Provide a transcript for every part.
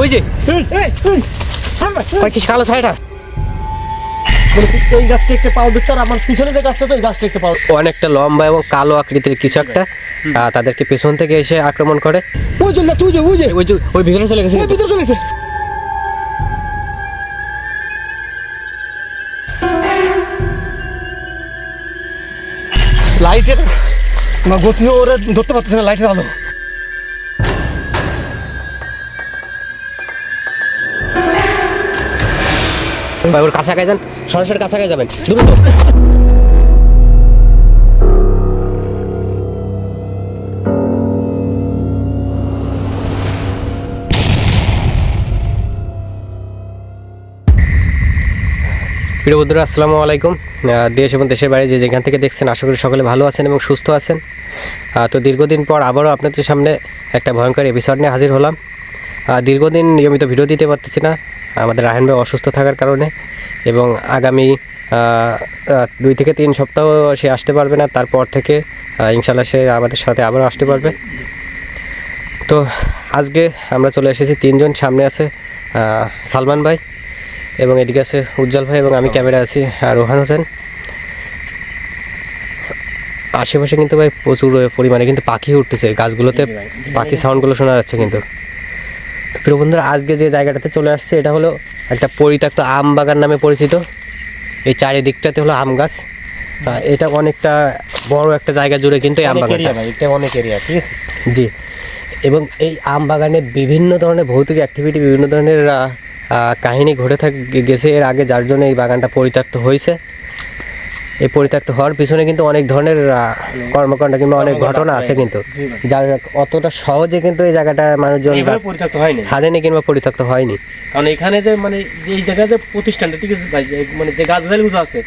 ওই যে। কালো ছাইটা। এই গাছটা একটা পাও দিচ্ছে আর আমার পিছনে যে গাছটা তো এই গাছটা একটা পাও। অনেকটা লম্বা এবং কালো আকৃতির কিছু একটা তাদেরকে পেছন থেকে এসে আক্রমণ করে। ওই যে তুই যে ওই যে। ওই যে ওই ভিতরে চলে গেছে ভিতরে চলেছে লাইটের না গতিও ওরা ধরতে পারতেছে না লাইটের আলো। ভাই, ওর কাছাকাছি যান, সরাসরি কাছাকাছি যাবেন। দ্রুত। প্রিয় বন্ধুরা, আসসালামু আলাইকুম। দেশ এবং দেশের বাইরে যে যেখান থেকে দেখছেন, আশা করি সকলে ভালো আছেন এবং সুস্থ আছেন। তো দীর্ঘদিন পর আবারও আপনাদের সামনে একটা ভয়ঙ্কর এপিসোড নিয়ে হাজির হলাম। দীর্ঘদিন নিয়মিত ভিডিও দিতে পারতেছি না। আমাদের রাহেন ভাই অসুস্থ থাকার কারণে এবং আগামী দুই থেকে তিন সপ্তাহ সে আসতে পারবে না তারপর থেকে ইনশাল্লাহ সে আমাদের সাথে আবারও আসতে পারবে। তো আজকে আমরা চলে এসেছি তিনজন সামনে আছে সালমান ভাই এবং এদিকে আছে উজ্জ্বল ভাই এবং আমি ক্যামেরা আছি আর রোহান হোসেন। আশেপাশে কিন্তু ভাই প্রচুর পরিমাণে কিন্তু পাখি উঠতেছে গাছগুলোতে পাখি সাউন্ডগুলো শোনা যাচ্ছে কিন্তু। প্রিয় বন্ধুরা আজকে যে জায়গাটাতে চলে আসছে এটা হলো একটা পরিত্যক্ত আম বাগান নামে পরিচিত। এই চারিদিকটাতে হলো আম গাছ। এটা অনেকটা বড় একটা জায়গা জুড়ে কিন্তু এই আম বাগান এটা অনেক এরিয়া ঠিক আছে? জি। এবং এই আম বাগানে বিভিন্ন ধরনের ভৌতিক অ্যাক্টিভিটি বিভিন্ন ধরনের কাহিনী ঘটে থাক গেছে এর আগে যার জন্য এই বাগানটা পরিত্যক্ত হয়েছে। এই পরিত্যক্ত হওয়ার পিছনে কিন্তু অনেক ধরনের কর্মকাণ্ড কিংবা অনেক ঘটনা আছে কিন্তু। যার অতটা সহজে কিন্তু এই জায়গাটা মানুষজন পরিত্যক্ত হয়নি? ছাড়েনি কিংবা পরিত্যক্ত হয়নি। কারণ এখানে যে মানে যে এই জায়গায় যে প্রতিষ্ঠানটা ঠিক আছে মানে যে গাছ গাছগুলো আছে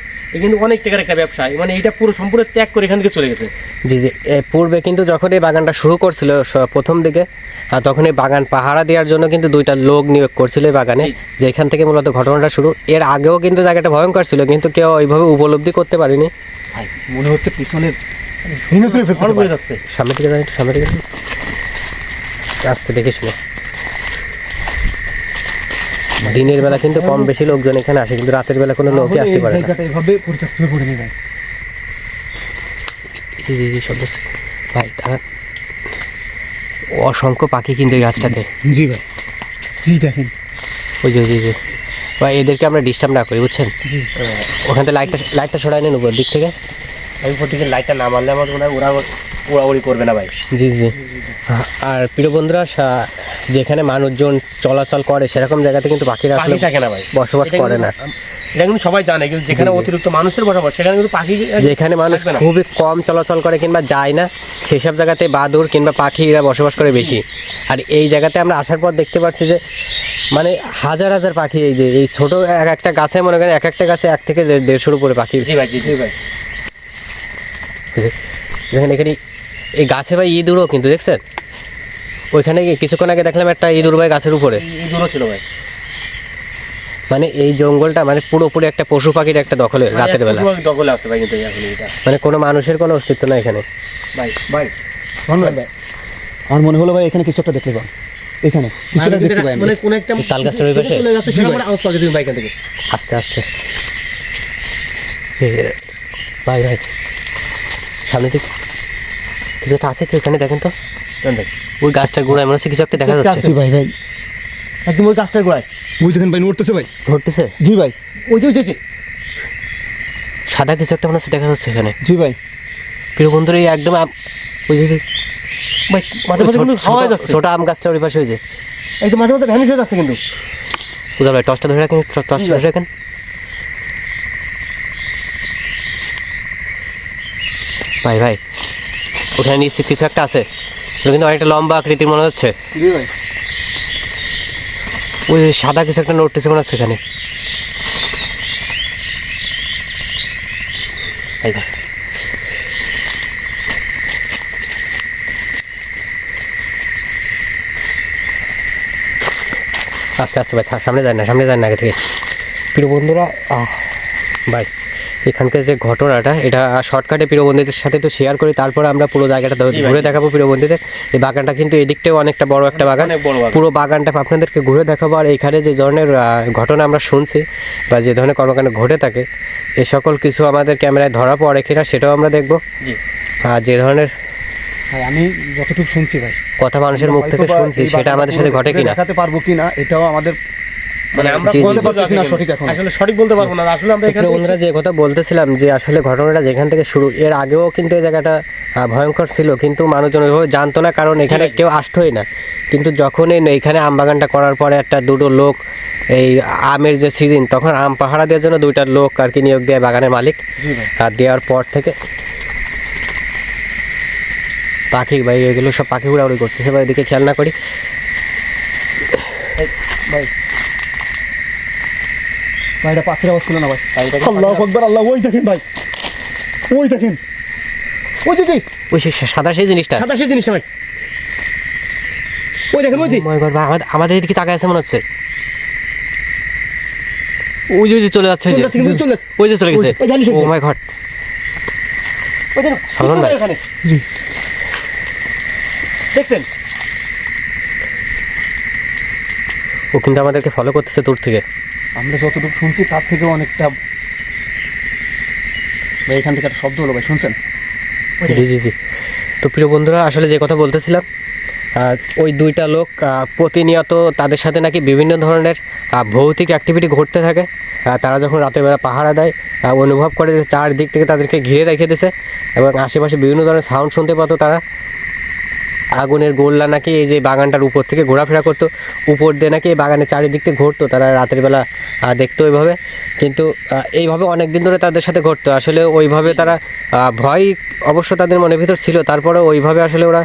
কিন্তু অনেক টাকার একটা ব্যবসা। মানে এটা পুরো সম্পূর্ণ ত্যাগ করে এখান থেকে চলে গেছে। জি জি। পূর্বে কিন্তু যখন এই বাগানটা শুরু করছিল প্রথম দিকে আর তখন এই বাগান পাহারা দেওয়ার জন্য কিন্তু দুইটা লোক নিয়োগ করছিল এই বাগানে। যেখান থেকে মূলত ঘটনাটা শুরু। এর আগেও কিন্তু জায়গাটা ভয়ঙ্কর ছিল কিন্তু কেউ ওইভাবে উপলব্ধি করতে পারেনি। ভাই মনে হচ্ছে পিছনের সামনে থেকে সামনে থেকে আস্তে দেখে শুনে। দিনের বেলা কিন্তু কম বেশি লোকজন এখানে আসে কিন্তু রাতের বেলা কোনো লোকই আসতে পারে না। এভাবে পরিত্যক্ত পড়ে যায়। এই যে- এই ভাই তারা অসংখ্য পাখি কিন্তু এই গাছটাতে। জি ভাই। এই দেখেন। ওই যে ওই যে, ওই যে। বা এদেরকে আমরা ডিস্টার্ব না করি বুঝছেন? ওখান থেকে লাইটটা লাইটটা সরাই নেন উপর দিক থেকে। উপর দিকে লাইটটা না মারলে আমার মনে হয় ওরা উড়াউড়ি করবে না ভাই। জি জি। আর প্রিয় বন্ধুরা যেখানে মানুষজন চলাচল করে সেরকম জায়গাতে কিন্তু পাখিরা আসলে থাকে না ভাই। বসবাস করে না। এটা কিন্তু সবাই জানে কিন্তু যেখানে। অতিরিক্ত মানুষের বসবাস সেখানে কিন্তু পাখি যেখানে মানুষ খুবই কম চলাচল করে কিংবা যায় না সেসব জায়গাতে বাদুর কিংবা পাখিরা বসবাস করে বেশি। আর এই জায়গাতে আমরা আসার পর দেখতে পাচ্ছি যে মানে হাজার হাজার পাখি এই যে এই ছোট এক একটা গাছে মনে করেন এক একটা গাছে এক থেকে দেড়- দেড়শোর উপরে পাখি। জি ভাই জি ভাই। যেখানে এখানে এই গাছে ভাই ইঁদুরও কিন্তু দেখছেন? ওইখানে গিয়ে কিছুক্ষণ আগে দেখলাম একটা ইঁদুর ভাই গাছের উপরে। এই দূরও ছিল ভাই। মানে এই জঙ্গলটা মানে পুরোপুরি একটা পশু পাখির একটা দখলে রাতের বেলা। দখলে আছে ভাই কিন্তু এখন এটা। মানে কোনো মানুষের কোনো অস্তিত্ব না এখানে। ভাই ভাই। ভাই আমার মনে হলো ভাই এখানে কিছু একটা দেখতে পান এখানে কিছুটা দেখছি ভাই আমি। মানে কোন একটা তাল গাছটার ওই পাশে? মানে আওয়াজ পাচ্ছি তুমি ভাই এখান থেকে। আস্তে আস্তে। ভাই ভাই। সামনে দিক। কিছু একটা আছে কি ওখানে? দেখেন তো। ভাই ওই গাছটার গোড়ায় মনে হচ্ছে কিছু একটা দেখা যাচ্ছে ভাই ভাই। একদম ওই গাছটার গোড়ায়। ওই দেখেন ভাই নড়তেছে ভাই। ঘুরতেছে জি ভাই। ওই যে ওই যে, সাদা কিছু একটা মনে হচ্ছে দেখা যাচ্ছে এখানে। জি ভাই। প্রিয় বন্ধুরা এই একদম ওই যে- ভাই মাঝে মাঝে কিন্তু হাওয়া যাচ্ছে। ছোট আম গাছটা ওই পাশে ওই যে। একদম মাঝে মাঝে ভ্যানিশ হয়ে যাচ্ছে কিন্তু। উদার ভাই টসটা ধরে রাখেন টসটা ধরে রাখেন। ভাই ভাই ওখানে নিশ্চিত কিছু একটা আছে। কিন্তু অনেকটা লম্বা আকৃতির মনে হচ্ছে? জি ভাই। ওই সাদা কিছু একটা নোটিস মনে হচ্ছে এখানে। আস্তে আস্তে ভাই সামনে যায় না সামনে যায় না আগে থেকে। প্রিয় বন্ধুরা ভাই এখানকার যে ঘটনাটা এটা শর্টকাটে প্রিয় বন্ধুদের সাথে একটু শেয়ার করি তারপরে আমরা পুরো জায়গাটা ঘুরে দেখাবো প্রিয় বন্ধুদের এই বাগানটা কিন্তু এদিকটাও অনেকটা বড় একটা বাগান। পুরো বাগানটা আপনাদেরকে ঘুরে দেখাবো। আর এখানে যে ধরনের ঘটনা আমরা শুনছি বা যে ধরনের কর্মকাণ্ড ঘটে থাকে এ সকল কিছু আমাদের ক্যামেরায় ধরা পড়ে কিনা সেটাও আমরা দেখব। আর যে ধরনের ভাই আমি যতটুকু শুনছি ভাই কথা মানুষের মুখ থেকে শুনছি সেটা আমাদের সাথে ঘটে কিনা। দেখাতে পারব কিনা এটাও আমাদের মানে আমরা জি, জি, বলতে পারতেছি না সঠিক এখন। আসলে সঠিক বলতে পারব না আসলে আমরা এখানে প্রিয় যে কথা বলতেছিলাম যে আসলে ঘটনাটা যেখান থেকে শুরু এর আগেও কিন্তু এই জায়গাটা ভয়ঙ্কর ছিল কিন্তু মানুষজন ওইভাবে জানতো না কারণ এখানে কেউ আসতোই না। কিন্তু যখন এই এখানে আম বাগানটা করার পরে একটা দুটো লোক এই আমের যে সিজন তখন আম পাহারা দেওয়ার জন্য দুইটা লোক আর কি নিয়োগ দেয় বাগানের মালিক। জি আর দেওয়ার পর থেকে পাখি ভাই এগুলো সব পাখি উড়াউড়ি করতেছে ভাই এদিকে খেয়াল না করি। ভাই ভাই এটা পাখির আওয়াজ ছিল না ভাই। আল্লাহ আকবার আল্লাহ ওই দেখেন ভাই। ওই দেখেন। ওই দিদি ওই সে সাদা সেই জিনিসটা। সাদা সেই জিনিসটা ভাই। ওই দেখেন ওই আমাদের- আমাদের এদিকে তাকায় আছে মনে হচ্ছে। ওই যে চলে যাচ্ছে ওই যে। ওই যে চলে গেছে। ও মাই গড ওই দেখুন, সালমান ভাই। ওখানে জি। দেখছেন? ও কিন্তু আমাদেরকে ফলো করতেছে দূর থেকে। আমরা যতটুকু শুনছি, তার থেকেও অনেকটা ভাই, এখান থেকে একটা শব্দ হলো, ভাই, শুনছেন? জি জি জি। তো প্রিয় বন্ধুরা, আসলে যে কথা বলতেছিলাম ওই দুইটা লোক প্রতিনিয়ত তাদের সাথে নাকি বিভিন্ন ধরনের ভৌতিক অ্যাক্টিভিটি ঘটতে থাকে। তারা যখন রাতের বেলা পাহারা দেয় অনুভব করে যে চারদিক থেকে তাদেরকে ঘিরে রেখে দিছে, এবং আশেপাশে বিভিন্ন ধরনের সাউন্ড শুনতে পেত তারা। আগুনের গোল্লা নাকি এই যে বাগানটার উপর থেকে ঘোরাফেরা করতো, উপর দিয়ে নাকি এই বাগানের চারিদিক থেকে ঘুরতো, তারা রাতের বেলা দেখতো ওইভাবে। কিন্তু এইভাবে অনেক দিন ধরে তাদের সাথে ঘটতো। আসলে ওইভাবে তারা ভয় অবশ্য তাদের মনের ভিতর ছিল তারপরে ওইভাবে আসলে ওরা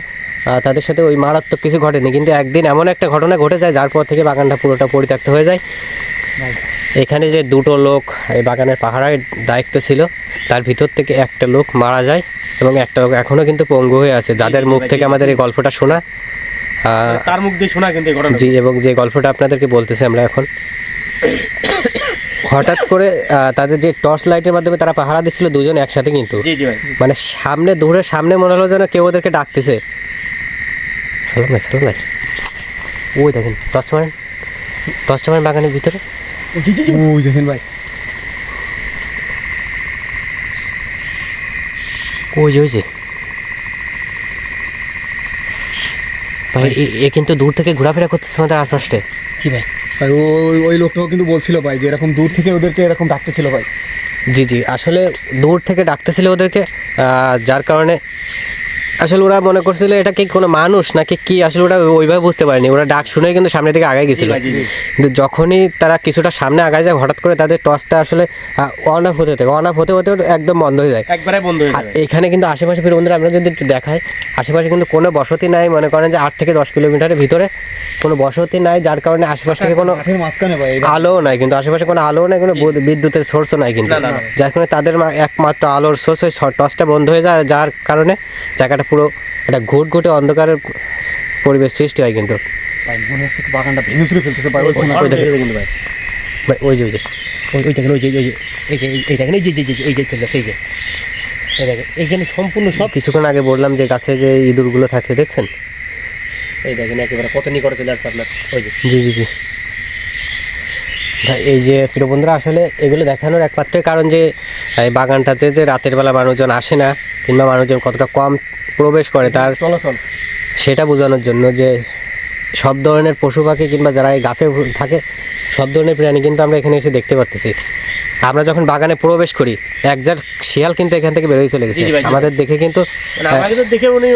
তাদের সাথে ওই মারাত্মক কিছু ঘটেনি। কিন্তু একদিন এমন একটা ঘটনা ঘটে যায়, যার পর থেকে বাগানটা পুরোটা পরিত্যক্ত হয়ে যায়। এখানে যে দুটো লোক এই বাগানের পাহারায় দায়িত্ব ছিল তার ভিতর থেকে একটা লোক মারা যায় এবং একটা লোক এখনও কিন্তু পঙ্গু হয়ে আছে। যাদের মুখ থেকে আমাদের এই গল্পটা শোনা তার মুখ দিয়ে শোনা কিন্তু জি এবং যে গল্পটা আপনাদেরকে বলতেছি আমরা এখন। হঠাৎ করে তাদের যে টর্চ লাইটের মাধ্যমে তারা পাহারা দিচ্ছিল দুজন একসাথে কিন্তু। মানে সামনে দূরে সামনে মনে হলো যেন কেউ ওদেরকে ডাকতেছে। সালাম ভাই সালাম ভাই ওই দেখেন টর্চ মারেন। টর্চটা মারেন বাগানের ভিতরে। ওই দেখেন ভাই। ওই যে ওই যে। ভাই এ- কিন্তু দূর থেকে ঘোরাফেরা করতেছে আমাদের আশপাশে। জি ভাই। ভাই ওই ওই লোকটাও কিন্তু বলছিল ভাই যে এরকম দূর থেকে ওদেরকে এরকম ডাকতেছিল ভাই। জি জি। আসলে দূর থেকে ডাকতেছিল ওদেরকে আহ, যার কারণে আসলে ওরা মনে করছিল এটা কি কোনো মানুষ নাকি কি? আসলে ওরা ওইভাবে বুঝতে পারেনি। ওরা ডাক শুনে কিন্তু সামনে থেকে আগে গেছিল। কিন্তু যখনই তারা কিছুটা সামনে আগায় যায় হঠাৎ করে তাদের টসটা আসলে অন অফ হতে থাকে। অন অফ হতে হতে একদম বন্ধ হয়ে যায়। একবারে বন্ধ হয়ে যাবে। এখানে কিন্তু আশেপাশে ফিরে বন্ধুরা আমরা যদি একটু দেখাই আশেপাশে কিন্তু কোনো বসতি নাই। মনে করেন যে আট থেকে দশ কিলোমিটারের ভিতরে কোনো বসতি নাই যার কারণে আশেপাশ থেকে কোনো আলো নাই। কিন্তু আশেপাশে কোনো আলো নাই কোনো বিদ্যুতের সোর্সও নাই কিন্তু। যার কারণে তাদের একমাত্র আলোর সোর্স ওই টসটা বন্ধ হয়ে যায়। যার কারণে জায়গাটা পুরো একটা ঘুট ঘুটে অন্ধকারের পরিবেশ সৃষ্টি হয় কিন্তু। ভাই মনে হচ্ছে বাগানটা ভেঙে চুরে ফেলতেছে ভাই। ওই কোণা- ঘর ওই দেখেন। ভেঙে দেবে কিন্তু ভাই। ভাই, ওই যে ওই যে। ওই ওই দেখেন ওই যে ওই যে এই যে এই- এই দেখেন এই যে যে এই যে চলে যাচ্ছে এই যে। এই দেখেন এইখানে সম্পূর্ণ সব কিছুক্ষণ আগে বললাম যে গাছে যে ইঁদুরগুলো থাকে দেখছেন? এই দেখেন একেবারে কত নিকটে চলে আসছে আপনার। ওই যে। জি জি জি। ভাই, এই যে প্রিয় বন্ধুরা আসলে এগুলো দেখানোর একমাত্র কারণ যে এই বাগানটাতে যে রাতের বেলা মানুষজন আসে না কিংবা মানুষজন কতটা কম প্রবেশ করে তার চলাচল। সেটা বোঝানোর জন্য যে সব ধরনের পশু পাখি কিংবা যারা এই গাছে থাকে সব ধরনের প্রাণী কিন্তু আমরা এখানে এসে দেখতে পারতেছি। আমরা যখন বাগানে প্রবেশ করি একজার শিয়াল কিন্তু এখান থেকে বেরোয় চলে গেছে। আমাদের দেখে কিন্তু মানে আমাকে তো দেখে উনি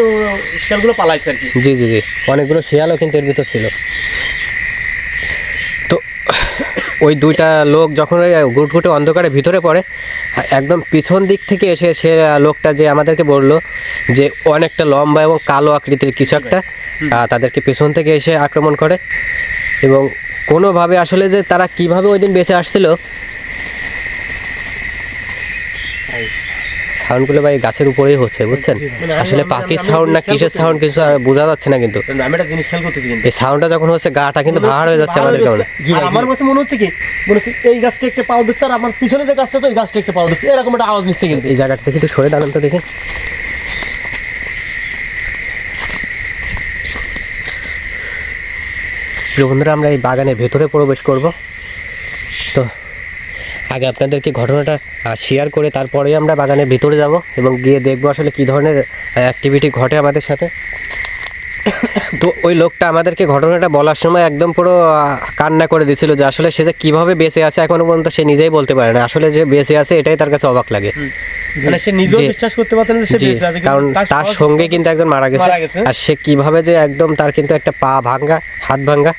শিয়ালগুলো পালাইছে আর কি। জি জি জি। অনেকগুলো শিয়ালও কিন্তু এর ভিতর ছিল। তো ওই দুইটা লোক যখন ওই গুটগুটে অন্ধকারের ভিতরে পড়ে একদম পিছন দিক থেকে এসে সে লোকটা যে আমাদেরকে বলল যে অনেকটা লম্বা এবং কালো আকৃতির কিছু একটা তাদেরকে পিছন থেকে এসে আক্রমণ করে এবং কোনোভাবে আসলে যে তারা কীভাবে ওই দিন বেঁচে আসছিল সাউন্ডগুলো ভাই গাছের উপরেই হচ্ছে বুঝছেন? মানে আসলে পাখির সাউন্ড না কিসের সাউন্ড কিছু আর বোঝা যাচ্ছে না কিন্তু। আমি একটা জিনিস খেয়াল করতেছি কিন্তু। এই সাউন্ডটা যখন হচ্ছে গাটা কিন্তু ভাড় হয়ে যাচ্ছে আমাদের কারণে। আমার কাছে মনে হচ্ছে কি মনে হচ্ছে এই গাছটা একটা পাওয়া দিচ্ছে আর আমার পিছনে যে গাছটা তো ওই গাছটা একটা পাওয়া দিচ্ছে। এরকম একটা আওয়াজ নিচ্ছে কিন্তু। এই জায়গাটা থেকে একটু সরে দাঁড়ান তো দেখি। বন্ধুরা আমরা এই বাগানের ভেতরে প্রবেশ করব। আগে আপনাদেরকে ঘটনাটা শেয়ার করে তারপরে আমরা বাগানের ভিতরে যাব এবং গিয়ে দেখব আসলে কী ধরনের অ্যাক্টিভিটি ঘটে আমাদের সাথে। তো ওই লোকটা আমাদেরকে ঘটনাটা বলার সময় একদম পুরো কান্না করে দিছিল যে আসলে সে যে কীভাবে বেঁচে আছে এখনও পর্যন্ত সে নিজেই বলতে পারে না। আসলে যে বেঁচে আছে এটাই তার কাছে অবাক লাগে। মানে সে নিজেও বিশ্বাস করতে পারতেন যে সে বেঁচে আছে কারণ তার সঙ্গে কিন্তু একজন মারা গেছে। আর সে কীভাবে যে একদম তার কিন্তু একটা পা ভাঙ্গা হাত ভাঙ্গা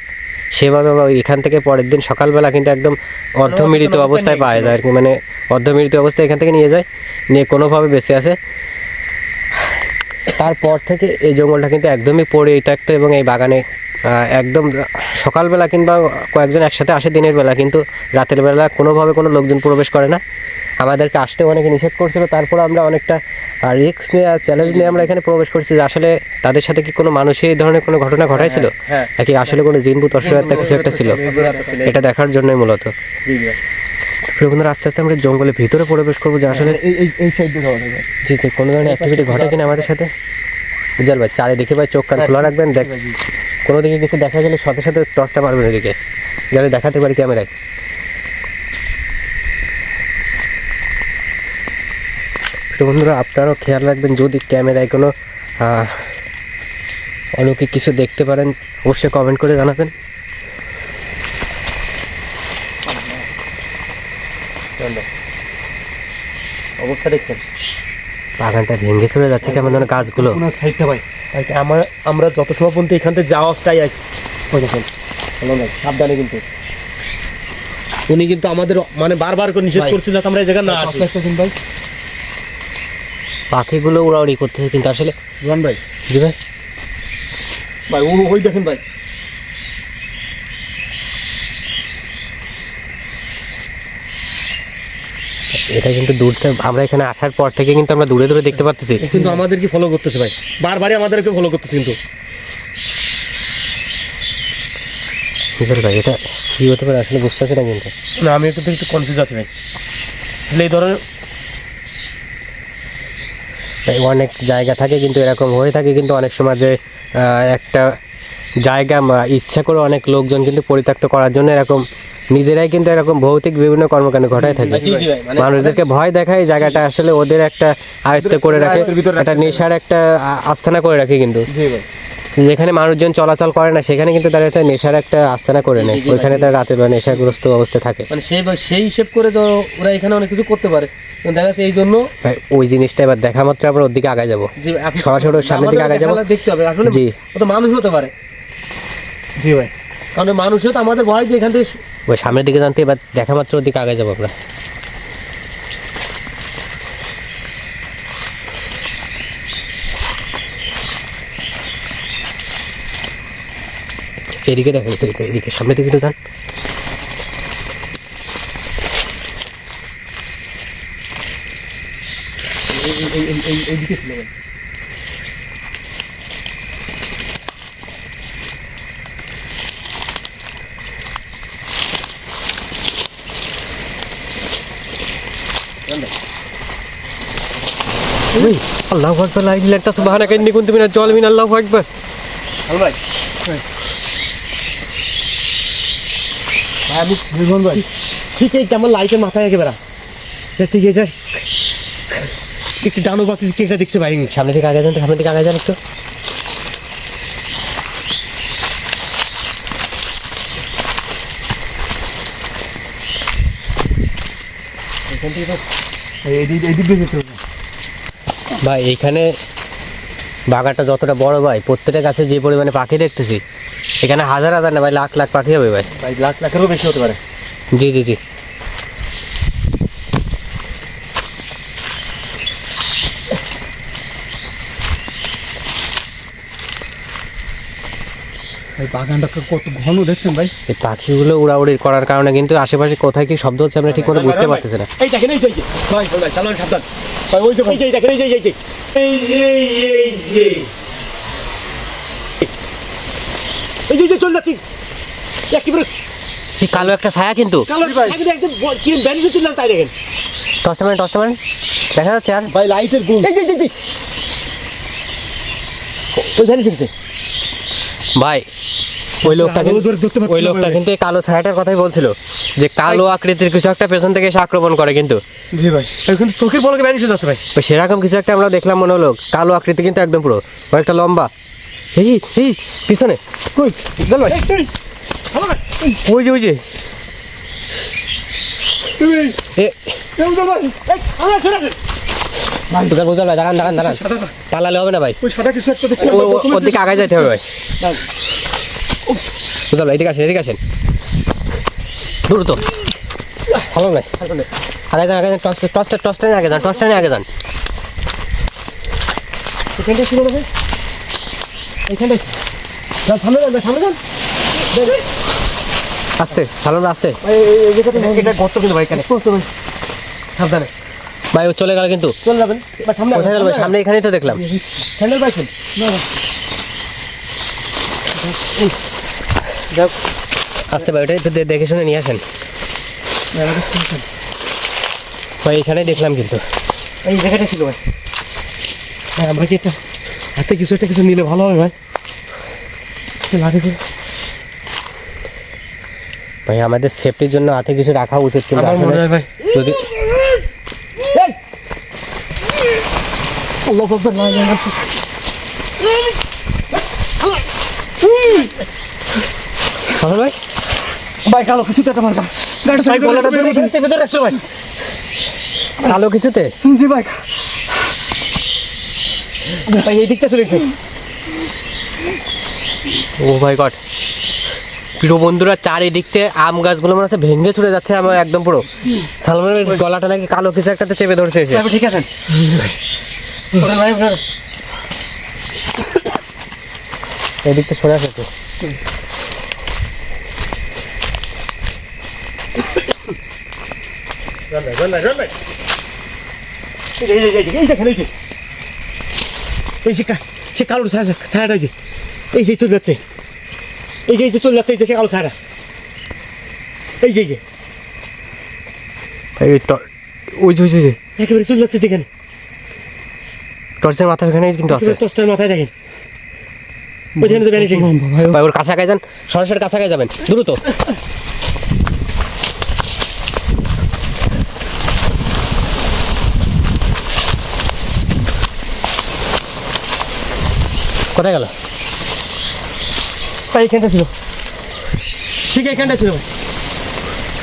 সেভাবে এখান থেকে পরের দিন সকালবেলা কিন্তু একদম অর্ধমৃত অবস্থায় অবস্থায় পাওয়া যায় আর কি। মানে অর্ধমৃত অবস্থায় এখান থেকে নিয়ে যায় নিয়ে কোনোভাবে বেঁচে আসে। তারপর থেকে এই জঙ্গলটা কিন্তু একদমই পড়েই থাকতো এবং এই বাগানে একদম সকালবেলা কিংবা কয়েকজন একসাথে আসে দিনের বেলা কিন্তু রাতের বেলা কোনোভাবে কোনো লোকজন প্রবেশ করে না। আমাদেরকে আসতে অনেকে নিষেধ করছিল তারপর আমরা অনেকটা রিস্ক নিয়ে চ্যালেঞ্জ নিয়ে আমরা এখানে প্রবেশ করছি যে আসলে তাদের সাথে কি কোনো মানুষই এই ধরনের কোনো ঘটনা ঘটাইছিল? হ্যাঁ নাকি আসলে কোনো জিনবুত অসুবিধা কিছু একটা ছিল? এটা দেখার জন্যই মূলত। প্রিয় বন্ধুরা আস্তে আস্তে আমরা জঙ্গলের ভিতরে প্রবেশ করব যে আসলে এই সাইড যাবে। জি জি কোনো ধরনের অ্যাক্টিভিটি ঘটে কিনা আমাদের সাথে? উজ্জ্বল ভাই চারিদিকে ভাই চোখ কান খোলা রাখবেন দেখ। কোনো দিকে কিছু দেখা গেলে সাথে সাথে টর্চটা মারবেন এদিকে যাতে দেখাতে পারি ক্যামেরায়। তো বন্ধুরা আপনারাও খেয়াল রাখবেন যদি ক্যামেরায় কোনো অলৌকিক কিছু দেখতে পারেন অবশ্যই কমেন্ট করে জানাবেন। অবস্থা দেখছেন? বাগানটা ভেঙে চলে যাচ্ছে কেমন যেন গাছগুলো। সাইডটা ভাই। আমার আমরা যত সময় পর্যন্ত এখান থেকে যাওয়া আসটাই আছি ওই দেখুন সাবধানে কিন্তু। উনি কিন্তু আমাদের মানে বারবার করে নিষেধ করছিল আমরা এই জায়গা না আসি। ভাই। পাখিগুলো উড়াউড়ি করতেছে কিন্তু আসলে রুয়ান ভাই। জি ভাই। ভাই ও ওই দেখেন ভাই। এটা কিন্তু দূর থেকে আমরা এখানে আসার পর থেকে কিন্তু আমরা দূরে দূরে দেখতে পাচ্ছি কিন্তু আমাদেরকে ফলো করতেছে ভাই? বারবারই আমাদেরকে ফলো করতেছে কিন্তু। বুঝতে ভাই এটা কি হতে পারে? আসলে বুঝতে পারছি না কিন্তু। না আমি একটু একটু কনফিউজ আছি ভাই। তাহলে এই ধরনের অনেক জায়গা থাকে কিন্তু এরকম হয়ে থাকে কিন্তু অনেক সময় যে একটা জায়গা ইচ্ছা করে অনেক লোকজন কিন্তু পরিত্যক্ত করার জন্য এরকম নিজেরাই কিন্তু এরকম ভৌতিক বিভিন্ন কর্মকাণ্ড ঘটায় থাকে। মানে মানুষদেরকে ভয় দেখায় জায়গাটা আসলে ওদের একটা আয়ত্ত করে রাখে একটা নেশার একটা আস্থানা করে রাখে কিন্তু। যেখানে মানুষজন চলাচল করে না সেখানে কিন্তু তারা একটা নেশার একটা আস্তানা করে নেয়। ওইখানে তারা রাতে বা নেশাগ্রস্ত অবস্থায় থাকে। মানে সেই সেই হিসেব করে তো ওরা এখানে অনেক কিছু করতে পারে। দেখা যাচ্ছে এই জন্য ভাই ওই জিনিসটা এবার দেখা মাত্র আমরা ওর দিকে আগায় যাব। সরাসরি সামনের দিকে আগে যাব? দেখতে হবে। আসলে জি। ও তো মানুষ হতে পারে। জি ভাই। কারণ মানুষও তো আমাদের ভয় যে এখান থেকে ওই সামনের দিকে জানতে এবার দেখা মাত্র ওর দিকে আগায় যাব আমরা। এদিকে দেখা যাচ্ছে এই তো এদিকে সামনের দিকে তো যান। এইদিকে ছিল আল্লাহু আকবার লা ইলাহা ইল্লাল্লাহ সুবহানাকা ইন্নী কুনতু মিনাজ জালিমিন আল্লাহু আকবার। ভাই। আমি রুয়ান ভাই ঠিক এই কেমন লাইটের মাথায় একেবারে। ঠিক আছে একটু ডানো বাকি কি দেখছে ভাই সামনের দিকে আগে যান তো সামনের আগে যান একটু। এখান থেকে তো এই দিক এই দিক দিয়ে যেতে হবে। ভাই এইখানে বাগানটা যতটা বড় ভাই প্রত্যেকটা গাছে যে পরিমাণে পাখি দেখতেছি এখানে হাজার হাজার না ভাই লাখ লাখ পাখি হবে ভাই। ভাই লাখ লাখেরও বেশি হতে পারে। জি জি জি। ভাই বাগানটা কত ঘন দেখছেন ভাই? এই পাখিগুলো উড়াউড়ি করার কারণে কিন্তু আশেপাশে কোথায় কি শব্দ হচ্ছে আমরা ঠিক মতো বুঝতে পারতেছি না। এই দেখেন এই যে ভাই ভাই চালান সাবধান। ভাই ওই যে এই যে এই দেখেন এই যে এই যে। এই এই এই যে এই যে চলে যাচ্ছি। একেবারে কি কালো একটা ছায়া কিন্তু। কালো একদম একদম কি ব্যানিশে চলে যাচ্ছে তাই দেখেন। টস্টম্যান টস্টম্যান দেখা যাচ্ছে আর। ভাই লাইটের গুণ এই যে এই যে, ওই গেছে। ভাই ওই লোকটা ধরতে পারছি ওই লোকটা কিন্তু কালো ছায়াটার কথাই বলছিল যে কালো আকৃতির কিছু একটা পেছন থেকে এসে আক্রমণ করে কিন্তু। জি ভাই। কিন্তু চোখের ব্যানিশে যাচ্ছে ভাই। সেরকম কিছু একটা আমরা দেখলাম মনে হলো কালো আকৃতি কিন্তু একদম পুরো অনেকটা লম্বা। এই এই পিছনে। কই চল ভাই ওই যে ওই যে। পালালে হবে না ভাই। ওর দিকে আগায় যাইতে হবে ভাই। বুঝাল ভাই এদিকে আসেন এদিকে আসেন। দ্রুত। ভালো ভাই। আগে যান আগে যান টস টসটা নিয়ে আগে যান নিয়ে আগে যান। না ভাই এইখানটাই যান সামনে যান সামনে যান। আস্তে ভালো না আস্তে। এটা গর্ত কিন্তু ভাই এখানে। সাবধানে। ভাই ও চলে গেল কিন্তু। চলে যাবেন। সামনে কোথায় গেল ভাই? সামনে এখানেই তো দেখলাম। স্যান্ডেল পাইছেন? যাক আস্তে ভাই ওটা একটু দেখে শুনে নিয়ে আসেন। ভাই এখানেই দেখলাম কিন্তু। এই জায়গাটা ছিল ভাই। হ্যাঁ আমরা কি একটা হাতে কিছু একটা কিছু নিলে ভালো হবে ভাই লাঠি করে ভাই আমাদের সেফটির জন্য হাতে কিছু রাখা উচিত কিন্তু মনে আসলে হয় ভাই যদি আল্লাহ আকবার। ভাই ভাই কালো কিছু তো একটা মার্কা গাড়ি ভাই গলাটা ধরে চেপে ধরে রাখছো ভাই কালো কিছুতে জি ভাই ভাই এই দিকটা চলে ও ভাই গড প্রিয় বন্ধুরা চারিদিক থেকে আম গাছগুলো মনে হচ্ছে ভেঙে ছুটে যাচ্ছে আমার একদম পুরো। সালমানের গলাটা নাকি কালো কিছু একটাতে চেপে ধরছে এসে। ঠিক আছেন? ওরে ভাই ওরে। এদিক থেকে সরে আসে তো এই দেখেন, এই যে। এই যে সে কালো ছায়াটা যে এই যে চলে যাচ্ছে। এই যে এই যে চলে যাচ্ছে এই যে সে কালো ছায়াটা। এই যে এই যে। ওই যে ওই যে, একেবারে চলে যাচ্ছে যেখানে। টর্চের মাথা এখানে কিন্তু আছে। টসটার মাথায় দেখেন। ওইখানে তো ভ্যানিশিং ভাই ভাই ওর কাছাকাছি যান। সরাসরি কাছাকাছি যাবেন। দ্রুত। কোথায় গেল? ভাই এখানটা ছিল। ঠিক এখানটা ছিল।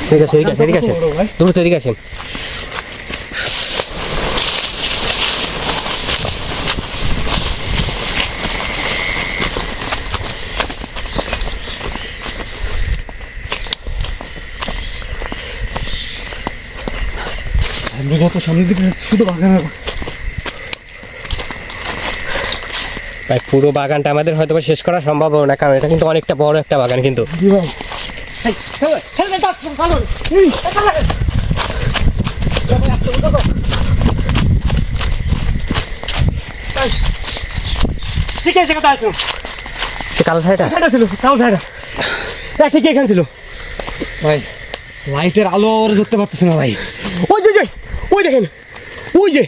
ঠিক আছে ঠিক আছে ঠিক আছে। দ্রুত এদিকে আসেন। আমরা যত সামনের দিকে শুধু বাগানের ভাই পুরো বাগানটা আমাদের হয়তো শেষ করা সম্ভব হবে না কারণ এটা কিন্তু অনেকটা বড় একটা বাগান কিন্তু। চলো, ঠিক আছে কথা আছে। কালো শাড়িটা? ছিল কালো ছায়াটা হ্যাঁ ঠিক এখানে ছিল। ভাই লাইটের আলো ওরা ধরতে পারতেছে না ভাই। ওই যে যে, ওই দেখেন। ওই যে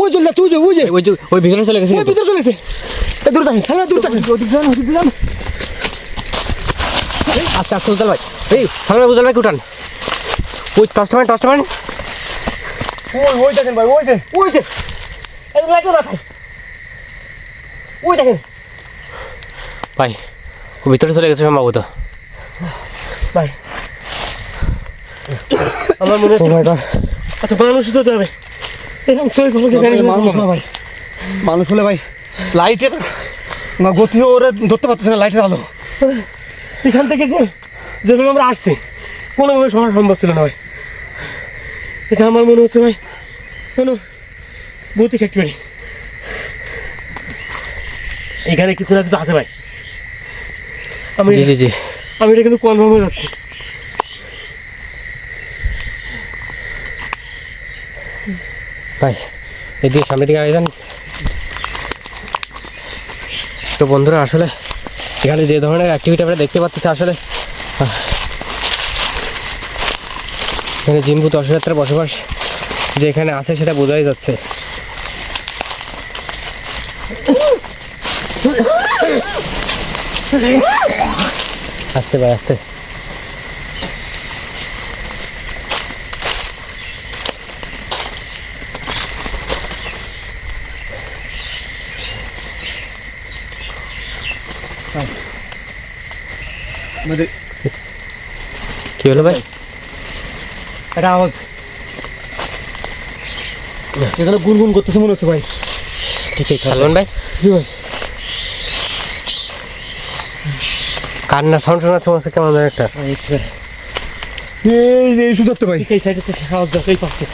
ওই চলে যাচ্ছে ওই যে। ওই যে ওই ভিতরে চলে গেছে ওই। ভিতরে চলেছে এই দূর দেখেন সামনে দূর দেখেন ওদিক যান ওদিক যান। আস্তে আস্তে উজাল ভাই। এই সামনে উজাল ভাই উঠান? ওই টস্টম্যান টস্টম্যান ওই ওই দেখেন ভাই ওই দেখ ওই না ওই দেখেন। ভাই ও ভিতরে চলে গেছে সম্ভবত। ভাই। আমার মনে হচ্ছে আচ্ছা মানুষ হতে হবে। এরকম চোখ ভালো মানুষ হলে ভাই লাইটের না গতিও ওরা ধরতে পারতেছে না লাইটের আলো। এখান থেকে যে যেভাবে আমরা আসছি কোনোভাবে সবার সম্ভব ছিল না ভাই। এটা আমার মনে হচ্ছে ভাই কোনো ভৌতিক অ্যাক্টিভিটি এখানে কিছু না কিছু আছে ভাই। আমি জি জি জি। আমি এটা কিন্তু কনফার্ম হয়ে যাচ্ছি। ভাই এদিকে সামনের দিকে আগে যান। তো বন্ধুরা, আসলে এখানে যে ধরনের অ্যাক্টিভিটি আমরা দেখতে পাচ্ছি, আসলে এখানে জিম্বু দর্শনার্থীর বসবাস যে এখানে আছে সেটা বোঝাই যাচ্ছে। আস্তে ভাই, আস্তে। আমাদের কি হলো ভাই? একটা আওয়াজ। এখানে গুনগুন করতেছে মনে হচ্ছে ভাই। ঠিক আছে সালমান ভাই? জি ভাই। কান্না সাউন্ড শোনাচ্ছে মনে কেমন একটা। এই যে এই সুযোগ তো ভাই ঠিক এই সাইডে সাহায্য এই পাচ্ছে।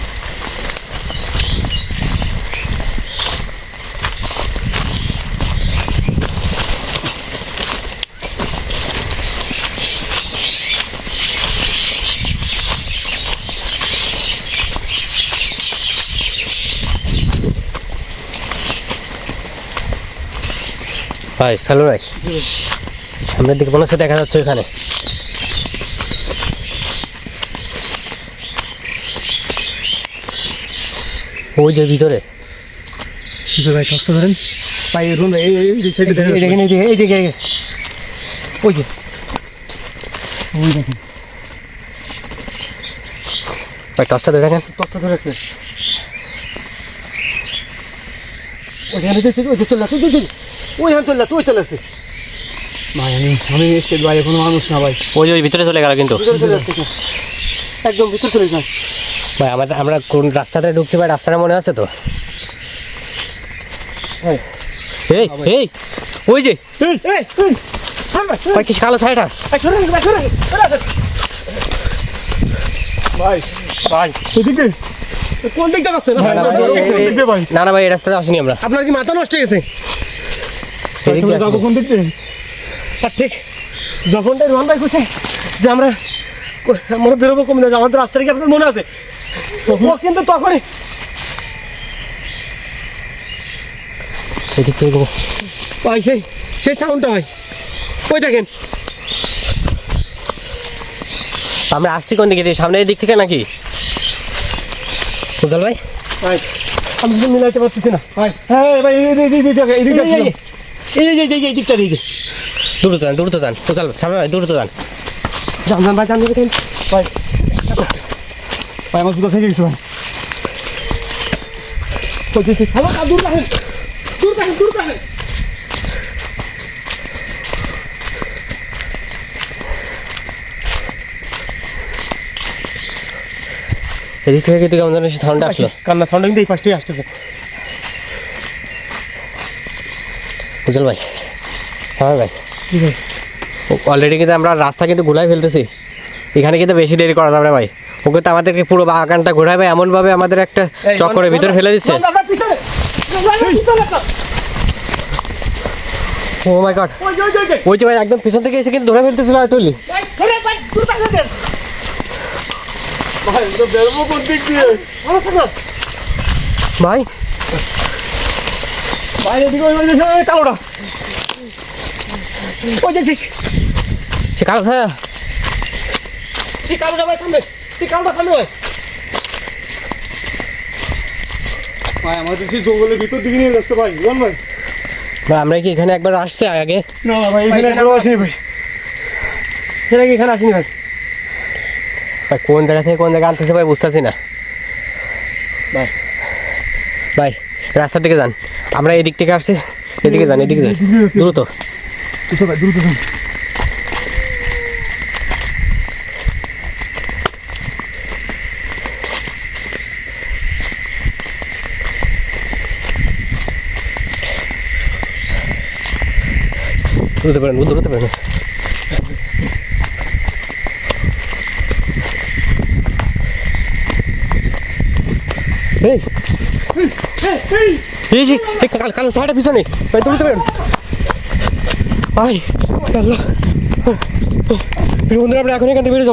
ভাই সালমান ভাই। সামনের দিকে মনে হচ্ছে দেখা যাচ্ছে ওখানে ওই যে ভিতরে। ভাই কষ্ট ধরেন ভাই এরকম এই দিকে। ওই যে ওই দেখেন। ভাই টসটা ধরে রাখেন ধরে রাখছে। ওইখানে চলে। ওই যে ওইখানে চলে যাচ্ছে ওই চলে যাচ্ছে। ভাই আমি আমি এসে ভাই এখনও মানুষ না ভাই। ওই ওই ভিতরে চলে গেল কিন্তু। ভিতরে চলে যাচ্ছে একদম ভিতরে চলে যায়। ভাই আমাদের আমরা কোন রাস্তাতে ঢুকছি ভাই? রাস্তাটা মনে আছে তো? হ্যাঁ। এই এই ওই যে। এই এই এই। ভাই, কি কালো ছাইটা ভাই, সরে ভাই, কোন দিকটা না। না না ভাই এই রাস্তাতে আসিনি আমরা। আপনার কি মাথা নষ্ট হয়ে গেছে? যাব কোন দিক দিয়ে আর ঠিক যখন রোহন ভাই কইছে যে আমরা আমরা বেরোবো কমে যাবে আমাদের রাস্তাটা কি আপনার মনে আছে? কিন্তু তখনই। এদিক থেকে ভাই সেই সেই সাউন্ডটা ভাই। ওই দেখেন। আমরা আসছি কোন দিকে? সামনের দিক থেকে নাকি? বুঝল ভাই? আমি মিলাইতে পারতেছি না। ভাই। হ্যাঁ ভাই এই এই এই দিকে এই- এই এই- দিকটা দিকে দূর তো যান দূর তো যান। বুঝল সামনে ভাই দূর তো যান। জান জান ভাই জান দেখেন ভাই। ভাই আমার জুতো থেকে গেছে ভাই। ওই হ্যালো দূর দূর দূর এদিক থেকে কিন্তু কেমন যেন সাউন্ডটা আসলো। কান্না সাউন্ড কিন্তু এই ফার্স্টেই আসতেছে। বুঝল ভাই। হ্যাঁ ভাই। কি অলরেডি কিন্তু আমরা রাস্তা কিন্তু ঘুরাই ফেলতেছি। এখানে কিন্তু বেশি দেরি করা যাবে ভাই। ও কিন্তু আমাদেরকে পুরো বাগানটা ঘোরাবে এমনভাবে আমাদের একটা চক্করের ভিতরে ফেলে দিচ্ছে। Oh my god. ওই যে ভাই একদম পিছন থেকে এসে কিন্তু ধরে ফেলতেছিল আটলি ভাই, কোন দিক ওই ওই ওই কালোটা ওই যে, ঠিক, সে কালো ছায়া ঠিক কালোটা ভাই সামনে, ঠিক কালোটা সামনে ভাই। ভাই আমাদের সেই জঙ্গলের ভিতর দিকে নিয়ে যাচ্ছে ভাই বল ভাই। ভাই আমরা কি এখানে একবার আসছে আগে? না ভাই এখানে আসেনি ভাই। এরা কি এখানে আসেনি ভাই? ভাই কোন জায়গা থেকে কোন জায়গায় আনতেছে ভাই বুঝতেছি না। ভাই। ভাই রাস্তার দিকে যান। আমরা এদিক থেকে আসছি এদিকে যান এদিকে যান। দ্রুত। দ্রুত যান। দ্রুত পেরেন দ্রুত এই। এই, এই, যে কালো সাইডের পিছনে। ভাই দ্রুত পেরেন ভাই আল্লাহ। বন্ধুরা আমরা এখন এখান থেকে বেরিয়ে।